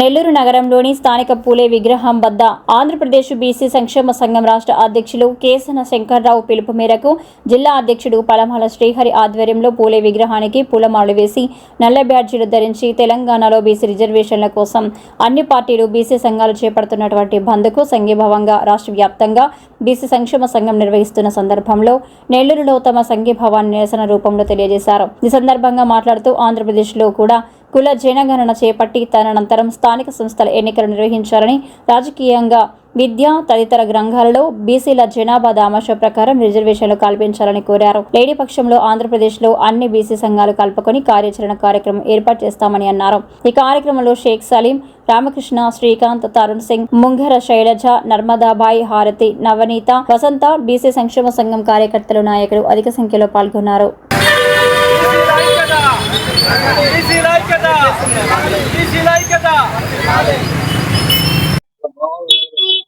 నెల్లూరు నగరంలోని స్థానిక పూలే విగ్రహం వద్ద ఆంధ్రప్రదేశ్ బీసీ సంక్షేమ సంఘం రాష్ట్ర అధ్యక్షులు కేసన శంకర్రావు పిలుపు మేరకు జిల్లా అధ్యక్షుడు పలమాల శ్రీహరి ఆధ్వర్యంలో పూలే విగ్రహానికి పూలమాలు వేసి నల్ల బ్యాడ్జీలు ధరించి తెలంగాణలో బీసీ రిజర్వేషన్ల కోసం అన్ని పార్టీలు బీసీ సంఘాలు చేపడుతున్నటువంటి బంద్కు సంఘీభావంగా రాష్ట్ర వ్యాప్తంగా బీసీ సంక్షేమ సంఘం నిర్వహిస్తున్న సందర్భంలో నెల్లూరులో తమ సంఘీభావాన్ని నిరసన రూపంలో తెలియజేశారు. ఈ సందర్భంగా మాట్లాడుతూ ఆంధ్రప్రదేశ్లో కూడా కుల జనగణన చేపట్టి తదనంతరం స్థానిక సంస్థల ఎన్నికలు నిర్వహించాలని రాజకీయంగా విద్య తదితర రంగాలలో బీసీల జనాభా దామాష ప్రకారం రిజర్వేషన్లు కల్పించాలని కోరారు. లేడీ పక్షంలో ఆంధ్రప్రదేశ్లో అన్ని బీసీ సంఘాలు కలుపుకొని కార్యాచరణ కార్యక్రమం ఏర్పాటు చేస్తామని అన్నారు. ఈ కార్యక్రమంలో షేక్ సలీం రామకృష్ణ శ్రీకాంత్ తరుణ్ సింగ్ ముంగర శైలజ నర్మదాబాయి హారతి నవనీత వసంత బీసీ సంక్షేమ సంఘం కార్యకర్తలు నాయకులు అధిక సంఖ్యలో పాల్గొన్నారు.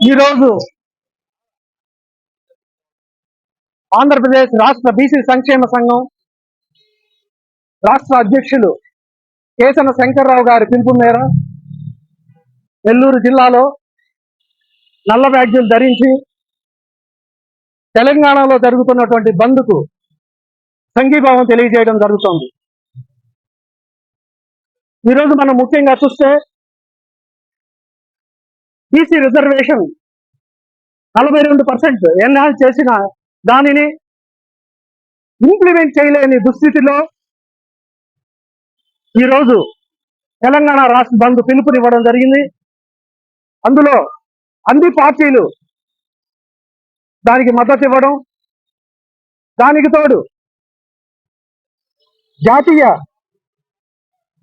ఈరోజు ఆంధ్రప్రదేశ్ రాష్ట్ర బీసీ సంక్షేమ సంఘం రాష్ట్ర అధ్యక్షులు కేసన శంకర్రావు గారి పిలుపు మేర నెల్లూరు జిల్లాలో నల్ల బ్యాడ్జీలు ధరించి తెలంగాణలో జరుగుతున్నటువంటి బంద్కు సంఘీభావం తెలియజేయడం జరుగుతోంది. ఈరోజు మనం ముఖ్యంగా చూస్తే బీసీ రిజర్వేషన్ నలభై రెండు పర్సెంట్ ఎన్హాన్స్ చేసిన దానిని ఇంప్లిమెంట్ చేయలేని దుస్థితిలో ఈరోజు తెలంగాణ రాష్ట్ర బంద్ పిలుపునివ్వడం జరిగింది. అందులో అన్ని పార్టీలు దానికి మద్దతు ఇవ్వడం దానికి తోడు జాతీయ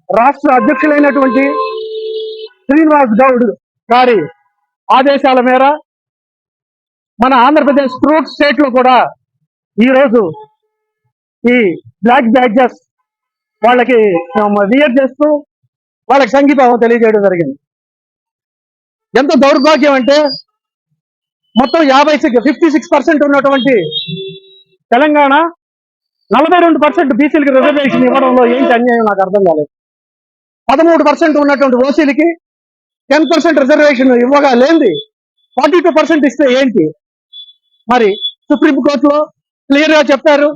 రాష్ట్ర అధ్యక్షులైనటువంటి శ్రీనివాస్ గౌడ్ గారి ఆదేశాల మేర మన ఆంధ్రప్రదేశ్ ఫ్రూట్ స్టేట్లో కూడా ఈరోజు ఈ బ్లాక్ బ్యాడ్జెస్ వాళ్ళకి వియర్ చేస్తూ వాళ్ళకి సంఘీభావం తెలియజేయడం జరిగింది. ఎంత దౌర్భాగ్యం అంటే మొత్తం యాభై సిక్స్ ఫిఫ్టీ సిక్స్ పర్సెంట్ ఉన్నటువంటి తెలంగాణ నలభై రెండు పర్సెంట్ బీసీలకు రిజర్వేషన్ ఇవ్వడంలో ఏంటి అన్యాయం నాకు అర్థం కాలేదు. పదమూడు పర్సెంట్ ఉన్నటువంటి ఓసీలకి టెన్ పర్సెంట్ రిజర్వేషన్ ఇవ్వగా లేనిది ఫార్టీ టూ పర్సెంట్ ఇస్తే ఏంటి? మరి సుప్రీం క్లియర్గా క్లియర్గా చెప్పారు.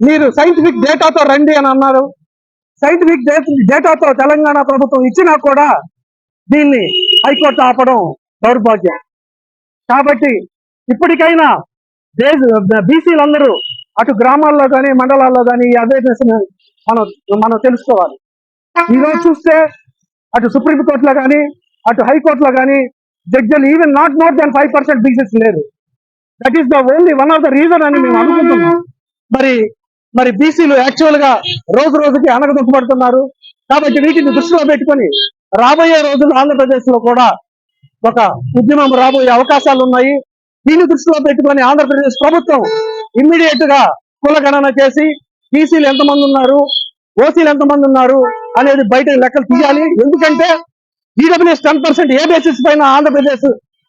మీరు సైంటిఫిక్ డేటాతో రండి అని అన్నారు. సైంటిఫిక్ డేటాతో తెలంగాణ ప్రభుత్వం ఇచ్చినా కూడా దీన్ని హైకోర్టు ఆపడం దౌర్భాగ్యం. కాబట్టి ఇప్పటికైనా బీసీలందరూ అటు గ్రామాల్లో కానీ మండలాల్లో కానీ ఈ అవేర్నెస్ మనం మనం తెలుసుకోవాలి. ఈరోజు చూస్తే అటు సుప్రీం కోర్టులో కానీ అటు హైకోర్టులో కానీ జడ్జీలు even not more than five percent BCs లేదు. That is the only one of the reason అని మేము అనుకుంటున్నాం. మరి మరి బీసీలు యాక్చువల్గా రోజు రోజుకి అనగదొక్కబడుతున్నారు కాబట్టి వీటిని దృష్టిలో పెట్టుకొని రాబోయే రోజుల్లో ఆంధ్రప్రదేశ్లో కూడా ఒక ఉద్యమం రాబోయే అవకాశాలు ఉన్నాయి. దీన్ని దృష్టిలో పెట్టుకొని ఆంధ్రప్రదేశ్ ప్రభుత్వం ఇమ్మీడియట్గా కులగణన చేసి బీసీలు ఎంతమంది ఉన్నారు? ఓసీలు ఎంతమంది ఉన్నారు? అనేది బయట లెక్కలు తీయాలి. ఎందుకంటే EWS ten percent a basis పైన ఆంధ్రప్రదేశ్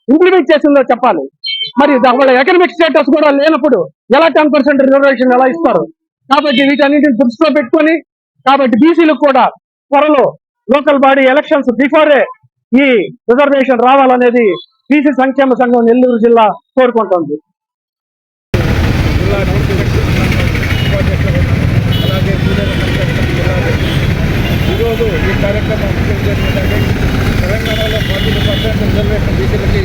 ఇంప్లిమెంట్ చేసిందో చెప్పాలి. మరి వాళ్ళ ఎకనామిక్ స్టేటస్ కూడా లేనప్పుడు ఎలా టెన్ పర్సెంట్ రిజర్వేషన్ ఎలా ఇస్తారు? కాబట్టి వీటన్నింటిని దృష్టిలో పెట్టుకొని కాబట్టి బీసీలకు కూడా త్వరలో లోకల్ బాడీ ఎలక్షన్స్ బిఫోరే ఈ రిజర్వేషన్ రావాలనేది బీసీ సంక్షేమ సంఘం నెల్లూరు జిల్లా కోరుకుంటోంది. జిల్లా అలాగే ఈరోజు ఈ కార్యక్రమం ఏంటంటే తెలంగాణలో ఫార్టీ పర్సెంట్ రిజర్వేషన్ బీసీలకి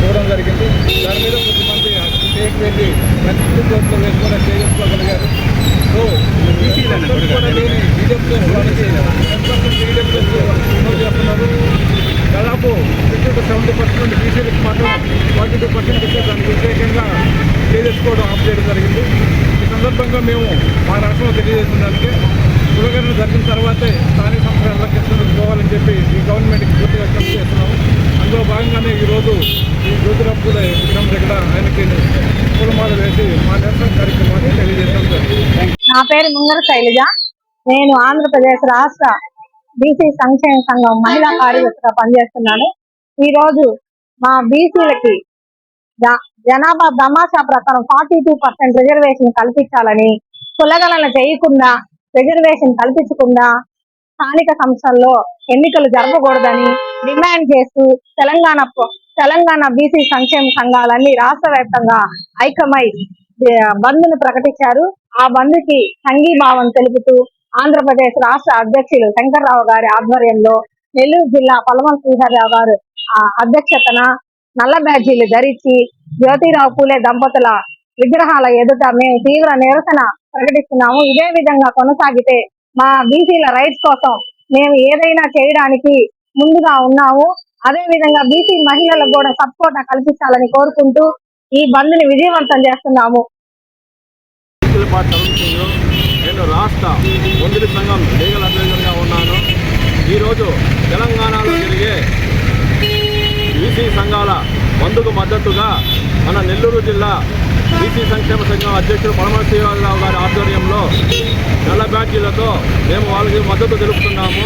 ఇవ్వడం జరిగింది. దాని మీద కొద్దిమంది స్టేట్ వెళ్ళి మంచి కోర్టులో వేసుకొని చేసుకోగలిగారు సో చేస్తున్నారు. దాదాపు ఫిఫ్టీ టు సెవెంటీ పర్సెంట్ బీసీలకు మాత్రం ఫార్టీ టూ పర్సెంట్ ఇస్తే దానికి వ్యతిరేకంగా చేసుకోవడం ఆఫ్ చేయడం జరిగింది. సందర్భంగా మేము మా రాష్ట్రంలో తెలియజేసిన దానికి జరిగిన తర్వాతే స్థానిక సంస్థలు ఎలక్షన్స్ పోవాలని చెప్పి ఈ గవర్నమెంట్కి పూర్తిగా విజ్ఞప్తి చేస్తున్నాము. అందులో భాగంగానే ఈరోజు ఈ జ్యోతిరావు కూడా విగ్రహం దగ్గర ఆయనకి పూలమాల వేసి మా నిరసన కార్యక్రమాన్ని తెలియజేస్తాం నా పేరు ముంగర శైలజ. నేను ఆంధ్రప్రదేశ్ రాష్ట్ర బీసీ సంక్షేమ సంఘం మహిళా కార్యదర్శిగా పనిచేస్తున్నాను. ఈరోజు మా బీసీలకి జనాభా దమాషా ప్రకారం ఫార్టీ టూ పర్సెంట్ రిజర్వేషన్ కల్పించాలని కులగణన చేయకుండా రిజర్వేషన్ కల్పించకుండా స్థానిక సంస్థల్లో ఎన్నికలు జరపకూడదని డిమాండ్ చేస్తూ తెలంగాణ తెలంగాణ బీసీ సంక్షేమ సంఘాలన్నీ రాష్ట్ర వ్యాప్తంగా ఐక్యమై బంద్ను ప్రకటించారు. ఆ బంద్కి సంఘీభావం తెలుపుతూ ఆంధ్రప్రదేశ్ రాష్ట్ర అధ్యక్షులు శంకర్రావు గారి ఆధ్వర్యంలో నెల్లూరు జిల్లా పలమల శ్రీహర్రావు గారు ఆ అధ్యక్షతన నల్ల బ్యాడ్జీలు ధరించి జ్యోతిరావు పూలే దంపతుల విగ్రహాల ఎదుట మేము తీవ్ర నిరసన ప్రకటిస్తున్నాము. ఇదే విధంగా కొనసాగితే మా బీసీల రైట్స్ కోసం మేము ఏదైనా చేయడానికి ముందుగా ఉన్నాము. అదే విధంగా బీసీ మహిళలకు కూడా సపోర్ట్ కల్పించాలని కోరుకుంటూ ఈ బంద్ని విజయవంతం చేస్తున్నాము. నేను రాష్ట్ర సంఘం లీగల్ అడ్వైజర్గా ఉన్నాను. ఈరోజు తెలంగాణలో జరిగే సంఘాల బంధుకు మద్దతుగా మన నెల్లూరు జిల్లా బీసీ సంక్షేమ సంఘం అధ్యక్షుడు పరమ శ్రీరాజరావు గారి ఆధ్వర్యంలో నల్ల బ్యాడ్జీలతో మేము వాళ్ళకి మద్దతు తెలుపుతున్నాము.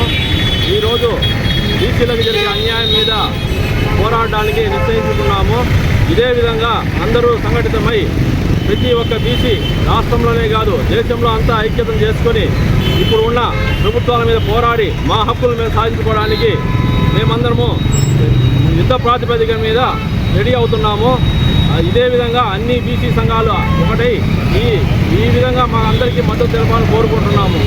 ఈరోజు బీసీలకు జరిగే అన్యాయం మీద పోరాడడానికి నిశ్చయించుకున్నాము. ఇదే విధంగా అందరూ సంఘటితమై ప్రతి ఒక్క బీసీ రాష్ట్రంలోనే కాదు దేశంలో అంతా ఐక్యతం చేసుకొని ఇప్పుడు ఉన్న ప్రభుత్వాల మీద పోరాడి మా హక్కుల మీద సాధించుకోవడానికి మేమందరము యుద్ధ ప్రాతిపదిక మీద రెడీ అవుతున్నాము. ఇదే విధంగా అన్ని బీసీ సంఘాలు ఒకటై ఈ ఈ విధంగా మా అందరికీ మద్దతు తెలపాలని కోరుకుంటున్నాము.